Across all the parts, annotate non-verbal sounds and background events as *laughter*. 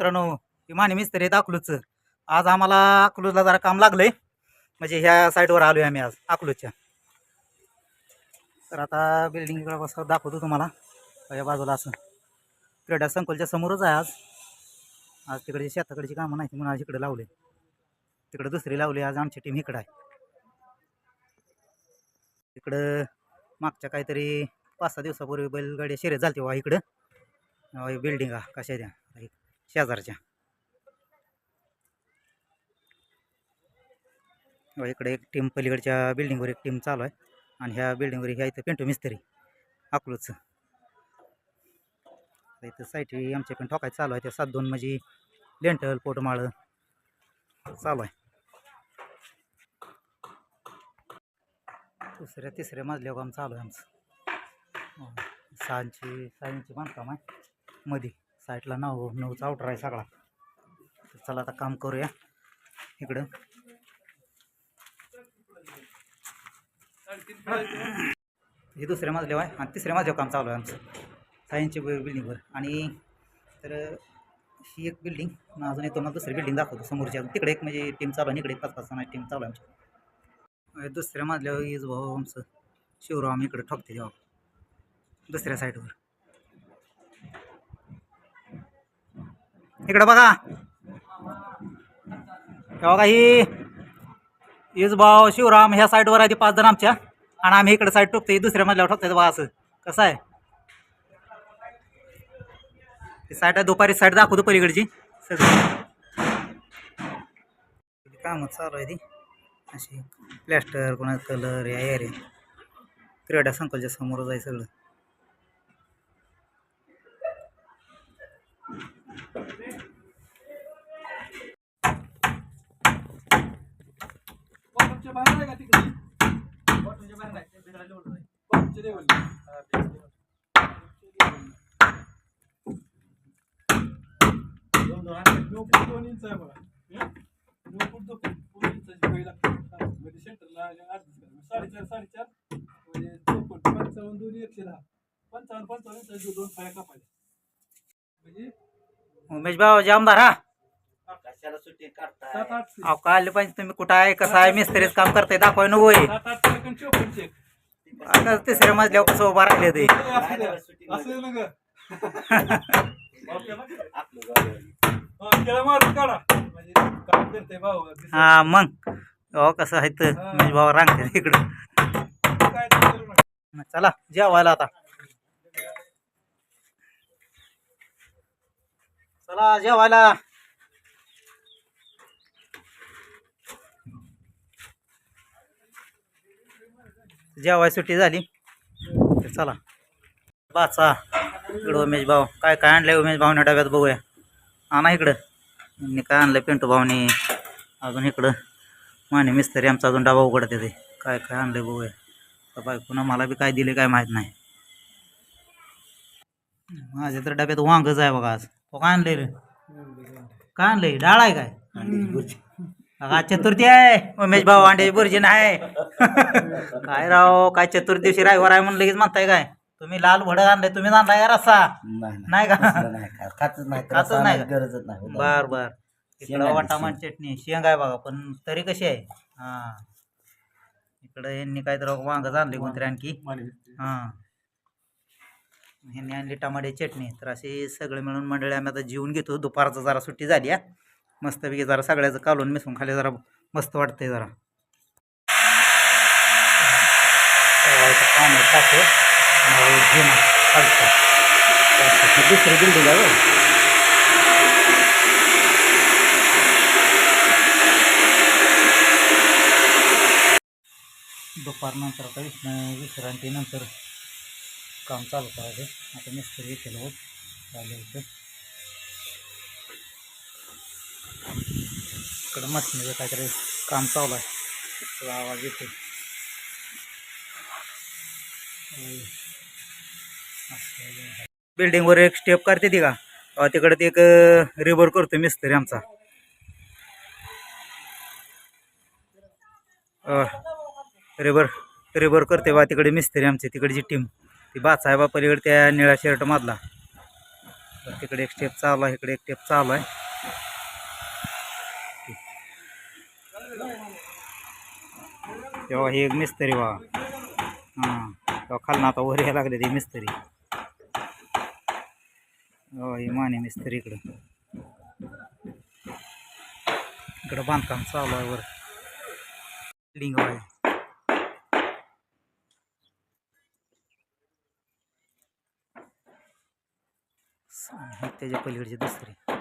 मित्रांनो हे माने मिस्त्री आहेत अकलूजचं. आज आम्हाला अकलूजला जरा काम लागलंय. म्हणजे ह्या साईडवर आलोय आम्ही आज अकलूजच्या. तर आता बिल्डिंग इकडे बस दाखवतो तुम्हाला. या बाजूला असं. क्रीडा संकुलच्या समोरच आहे आज. आज तिकडे शेताकडची कामं नाही म्हणून आज इकडे लावले. तिकडे दुसरी लावली आज आमची टीम इकडं आहे. इकडं मागच्या काहीतरी पाच सहा दिवसापूर्वी बैलगाडी शर्यत झाली वा इकडं. बिल्डिंगा कशा द्या शेजारच्या. हो, इकडे एक टीम पलीकडच्या बिल्डिंगवर एक टीम चालू आहे. आणि ह्या बिल्डिंगवर ह्या इथं पेंटू मिस्त्री अकलूजचं इथं साईटी आमच्या पण ठोकायचं चालू आहे. त्या सात दोन म्हणजे लेंटल पोटमाळं चालू आहे. दुसऱ्या तिसऱ्या मजल्यावर काम चालू आहे आमचं. हो. सहाची बांधकाम आहे. मध्ये साईडला नऊ हो, नऊचा आउटर आहे सगळा. तर चला आता काम करूया इकडं. हे दुसऱ्या मजल्यावर आहे आणि तिसऱ्या मजल्यावर काम चालू आहे आमचं. सायन्सच्या बिल्डिंगवर आणि तर ही एक बिल्डिंग अजून येतो मला दुसरी बिल्डिंग दाखवतो समोरची अजून. तिकडे एक म्हणजे टीम चालू आहे आणि इकडे पाच पाच जण टीम चालू आहे आमची. दुसऱ्या मजल्यावर इज भाऊ आमचं. शिवराव आम्ही इकडे ठोकते जेव्हा. दुसऱ्या साईडवर इकडं बघा. हे बघा ही येज शिवराम ह्या साईडवर आहे ते पाच जण आमच्या. आणि आम्ही इकडे साईड टोकतोय दुसऱ्या मधल्यावर ठोकतो बघा असं. कसं आहे? ती साईड आहे दुपारी साईड दाखवतो पलीकडची. सगळी. चालू आहे ती. अशी प्लॅस्टर कोणा कलर या एरिया क्रीडा संकुलच्या समोर जाय सगळं. बॉटमच्या बाहेर आहे का तिकडे तुमच्या बाहेर नाही बॉटमच्या लेवल नऊ फूट दोन इंच आहे बघा हं? नऊ फूट दोन दोन इंचाची बाई लागते म्हणजे सेंटरला अर्धीच साडेचार साडेचार म्हणजे चौपट पंचावन्न दोन एकशे दहा पंचावन्न पंचावन्न इंचाची दोन फाया कापायच्या म्हणजे उमेश भाऊ जामदार हा सात आठ अहो काल पाहिजे तुम्ही. कुठं आहे कसं आहे मिस्त्रीच काम करताय दाखवाय नको होय सात आठ सेकंड चौपट चेक आता तिसऱ्या मजल्यावर कसं उभा राहिले ते? असं ना ग? त्याला मारून काढा. म्हणजे काम करते भाऊ हा मग. हो कसं आहे तर उमेश भाऊ रांगते इकडं. काय ते करू नका. चला जेवायला आता. चला जेवायला. जेवाय सुट्टी झाली. तर चला. बाचा इकडं उमेश भाऊ. काय काय आणलंय उमेश भाऊने डब्यात बघूया. आणा इकडं. काय आणलं पिंटू भाऊनी? अजून इकडं. माने मिस्त्री आमचा अजून डबा उघडत येते काय काय आणलंय बघूया. तर पुन्हा मला बी काय दिले काय माहीत नाही. माझ्या तर डब्यात वांगच आहे बघा आज. तो काय आणलंय रे? काय आणलंय? डाळ आहे काय? आज चतुर्थी आहे. उमेश भाऊ अंड्याची बुर्जी नाही *laughs* काय राव काय चतुर्दिवशी रायवर आहे म्हणलं लगेच म्हणताय काय? तुम्ही लाल भडक आणलंय तुम्ही आणलाय का रस्सा? नाही का? खातच नाही खातच नाही का? गरजच नाही. बर बर. शेंग इकडं आहे, वाटामान चटणी शेंग आहे बघा पण तरी कशी आहे? हा. इकडं यांनी काहीतरी वांग आणले कोणतरी आणखी. हा. ह्यांनी आणली टमाट्याची चटणी तर असे सगळे मिळून मंडळी आम्ही आता जेवून घेतो. दुपारचं जरा सुट्टी झाली आहे मस्तपैकी जरा सगळ्याचं कालून मिसळून खाली जरा मस्त वाटतंय जरा. पाणी टाकू घेणं दुसरी बिल्डिंग आहे हो. दुपारनंतर आता विश्रा विश्रांतीनंतर काम चालू करायचं. आता मिस्त्री येतील हो. होत. चालेल इकडं मशनीचं काहीतरी काम चालू आहे. आवाज येतो बिल्डिंगवर एक स्टेप करते ती का? तिकडे ते एक रिवर करतो मिस्त्री आमचा. रिबर रिबर करते बा तिकडे मिस्त्री आमची तिकडची टीम ती बा पलीकडे त्या निळा शर्ट मधला. तिकडे एक स्टेप चालू आहे इकडे एक स्टेप चालू आहे. तेव्हा हे एक मिस्त्री वा हां तेव्हा खालनं आता वर यायला लागले ते मिस्त्री. तेव्हा हे माने मिस्त्री इकडं. इकडं बांधकाम चालू आहे वर. बिल्डिंग आहे त्याच्या पलीकडची दुसरी.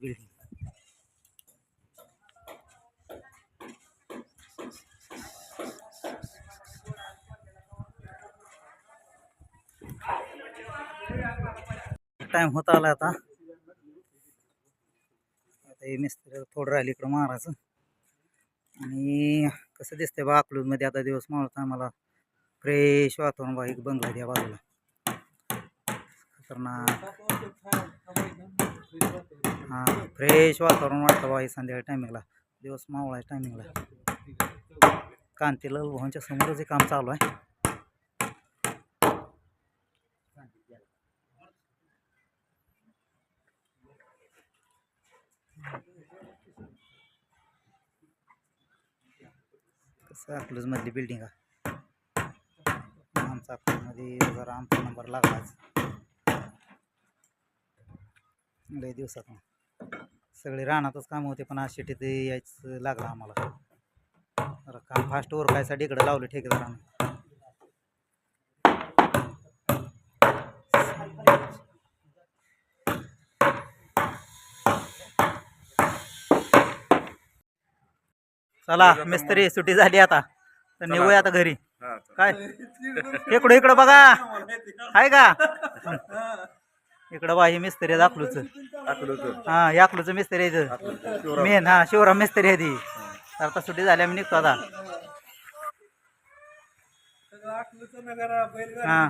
बिल्डिंग. टाइम होत आला आता. आता हे मिस्त्री थोडं राहिलं इकडं मारायचं आणि कसं दिसतंय बा अकलूजमध्ये आता दिवस मावळता मला फ्रेश वातावरण बा एक बंगला द्या बाजूला. खतरनाक. हाँ फ्रेश वातावरण वाटतं बा हे संध्याकाळी टायमिंगला दिवस मावळायच्या टायमिंगला कांतीलाल भाऊंच्या समोरच हे काम चालू आहे. कसं अकलूजमधली बिल्डिंग आहे आमचा अकलूजमध्ये जरा आमचा नंबर लागलाच. लय दिवसातून सगळे रानातच काम होते पण आज शेतीत यायचं लागलं आम्हाला. काम फास्ट ओरकायसाठी इकडं लावलं ठेकेदारानं. चला मिस्त्री सुट्टी झाली आता. तर निघूया आता. घरी. काय? इकडं इकडं बघा. आहे का? इकडं बाई मिस्त्री आहे अकलूचं. हा हे अकलूचं मिस्त्री आहे इथं. मेन हा शिवराम मिस्त्री आहे ती तर आता सुट्टी झाली मी निघतो आता. हा.